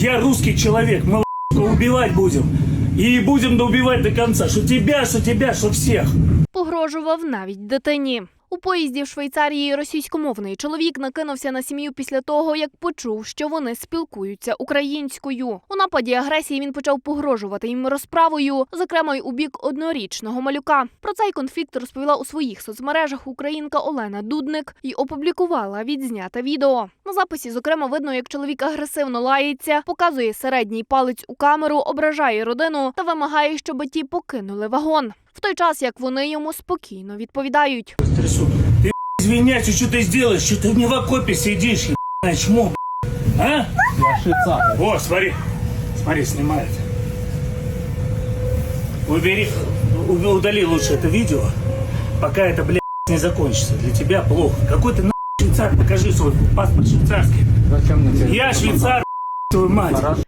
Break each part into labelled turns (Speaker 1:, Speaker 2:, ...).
Speaker 1: Я русский человек, мы убивать будем. И будем добивать до конца. Что тебя, что тебя, что всех.
Speaker 2: Погрожував навіть дитині. У поїзді в Швейцарії російськомовний чоловік накинувся на сім'ю після того, як почув, що вони спілкуються українською. У нападі агресії він почав погрожувати їм розправою, зокрема й у бік однорічного малюка. Про цей конфлікт розповіла у своїх соцмережах українка Олена Дудник і опублікувала відзняте відео. На записі, зокрема, видно, як чоловік агресивно лається, показує середній палець у камеру, ображає родину та вимагає, щоб ті покинули вагон В той час як вони йому спокійно відповідають.
Speaker 1: Трясу. Ты извиняйся, что ты сделаешь? Что ты не в окопе сидишь, ебаное чмо, а?
Speaker 3: Я швейцар.
Speaker 1: О, смотри, смотри, снимает. Убери, у- удали лучше это видео, пока это, блядь, не закончится. Для тебя плохо. Какой ты, нахуй, швейцар? Покажи свой паспорт швейцарский.
Speaker 3: Зачем на тебе?
Speaker 1: Я швейцар, твою мать.
Speaker 3: Хорошо.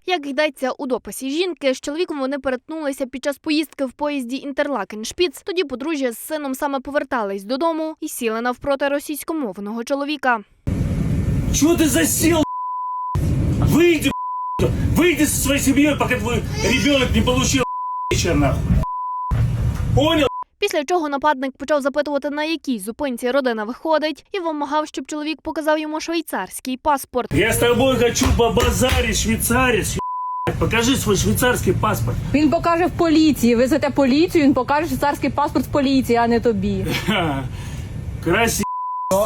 Speaker 2: Як йдеться у дописі жінки, з чоловіком вони перетнулися під час поїздки в поїзді Інтерлакен-Шпіц. Тоді подружжя з сином саме повертались додому і сіли навпроти російськомовного чоловіка.
Speaker 1: Чего ты засел, Выйди, выйди со своей семьей, пока твой ребенок не получил вечер, нахуй. Понял?
Speaker 2: Після чого нападник почав запитувати, на якій зупинці родина виходить, і вимагав, щоб чоловік показав йому швейцарський паспорт.
Speaker 1: Я с тобой хочу побазарить, швейцарец, ебать. Покажи свой швейцарский паспорт.
Speaker 4: Він покаже в поліції. Везете поліцію, він покаже швейцарський паспорт в поліції, а не тобі.
Speaker 1: Ха, Красиво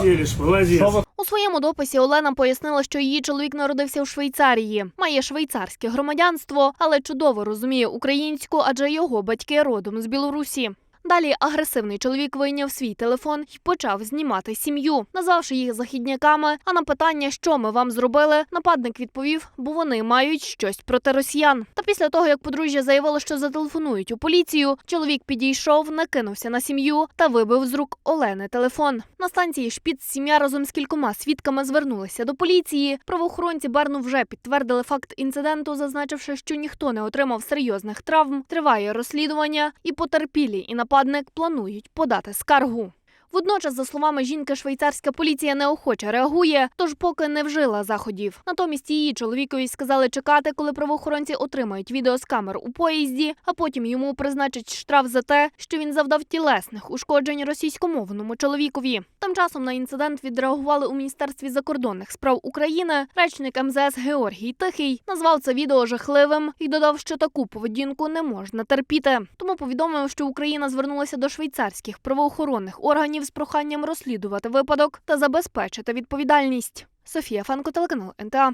Speaker 1: селишь, молодец.
Speaker 3: Що ви
Speaker 2: У своєму дописі Олена пояснила, що її чоловік народився в Швейцарії, має швейцарське громадянство, але чудово розуміє українську, адже його батьки родом з Білорусі. Далі агресивний чоловік вийняв свій телефон і почав знімати сім'ю, назвавши їх західняками. А на питання, що ми вам зробили, нападник відповів, бо вони мають щось проти росіян. Та після того, як подружжя заявило, що зателефонують у поліцію, чоловік підійшов, накинувся на сім'ю та вибив з рук Олени телефон. На станції Шпіц сім'я разом з кількома свідками звернулися до поліції. Правоохоронці Берну вже підтвердили факт інциденту, зазначивши, що ніхто не отримав серйозних травм. Триває розслідування, і потерпілі і нападник планують подати скаргу. Водночас, за словами жінки, швейцарська поліція неохоче реагує, тож поки не вжила заходів. Натомість її чоловікові сказали чекати, коли правоохоронці отримають відео з камер у поїзді, а потім йому призначать штраф за те, що він завдав тілесних ушкоджень російськомовному чоловікові. Часом на інцидент відреагували у міністерстві закордонних справ України. Речник МЗС Георгій Тихий назвав це відео жахливим і додав, що таку поведінку не можна терпіти. Тому повідомив, що Україна звернулася до швейцарських правоохоронних органів з проханням розслідувати випадок та забезпечити відповідальність. Софія Фанко, телеканал НТА.